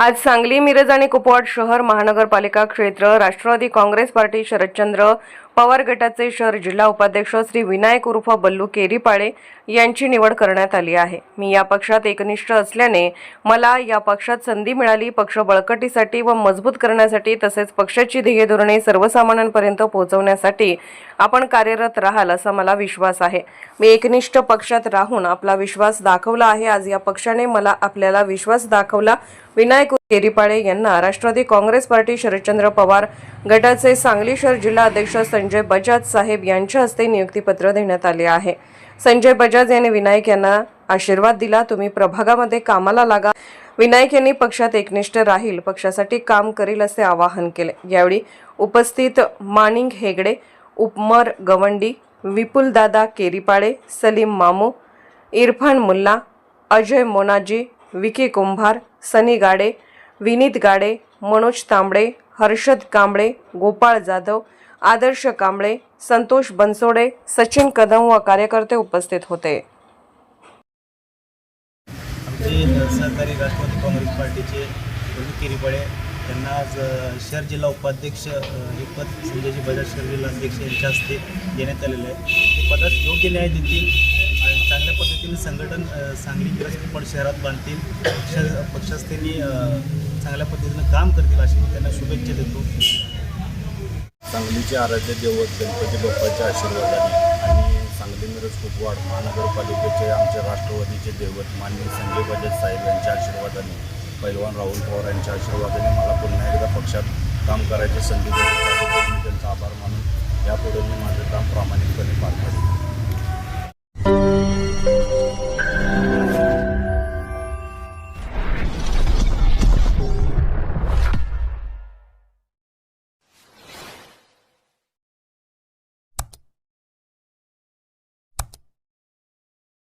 आज सांगली मिरज आणि कुपवाड शहर महानगरपालिका क्षेत्र राष्ट्रवादी काँग्रेस पार्टी शरदचंद्र पवार गटाचे शहर जिल्हा उपाध्यक्ष श्री विनायक उर्फ बल्लू केरीपाळे यांची निवड करण्यात आली आहे. मी या पक्षात एकनिष्ठ असल्याने मला या पक्षात संधी मिळाली. पक्ष बळकटीसाठी व मजबूत करण्यासाठी तसेच पक्षाची ध्येय धोरणे सर्वसामान्यांपर्यंत पोहोचवण्यासाठी आपण कार्यरत राहाल असा मला विश्वास आहे. मी एकनिष्ठ पक्षात राहून आपला विश्वास दाखवला आहे. आज या पक्षाने मला आपल्याला विश्वास दाखवला. विनायक केरीपाळे यांना राष्ट्रवादी काँग्रेस पार्टी शरदचंद्र पवार गटाचे सांगली शहर जिल्हा अध्यक्ष संजय बजाज साहेब यांच्या हस्ते नियुक्तीपत्र देण्यात आले आहे. संजय बजाज यांनी विनायक यांना आशीर्वाद दिला. तुम्ही प्रभागामध्ये कामाला लागा. विनायक यांनी पक्षात एकनिष्ठ राहील. पक्षासाठी काम करील असे आवाहन केले. यावेळी उपस्थित मानिंग हेगडे उपमर गवंडी विपुलदादा केरीपाळे सलीम मामू इरफान मुल्ला अजय मोनाजी विकी कुंभार सनी गाडे विनीत गाडे मनोज तांबडे हर्षद कांबळे गोपाळ जाधव आदर्श कांबळे संतोष बनसोडे सचिन कदम व कार्यकर्ते उपस्थित होते. आमचे सहकारी राष्ट्रवादी काँग्रेस पार्टीचे केरीपाळे त्यांना आज शहर जिल्हा उपाध्यक्ष हे पद संजयजी बजाज शहर जिल्हा अध्यक्ष यांच्या हस्ते देण्यात आलेलं आहे. ते पदात योग्य न्याय देतील आणि चांगल्या पद्धतीने संघटन सांगली मिरज पण शहरात बांधतील पक्ष पक्षास त्यांनी चांगल्या पद्धतीनं काम करतील अशी मी त्यांना शुभेच्छा देतो. सांगलीचे आराध्य दैवत गणपती बाप्पाच्या आशीर्वादाने आणि सांगली मिरज कुपवाड महानगरपालिकेचे आमच्या राष्ट्रवादीचे दैवत माननीय संजय बजाज साहेब यांच्या आशीर्वादाने पैलवान राहुल पवार यांच्या आशीर्वादाने मला पुन्हा एकदा पक्षात काम करायची संधी दिली त्याबद्दल मी त्यांचा आभार मानून यापुढे मी माझं काम प्रामाणिकपणे पार पाडेन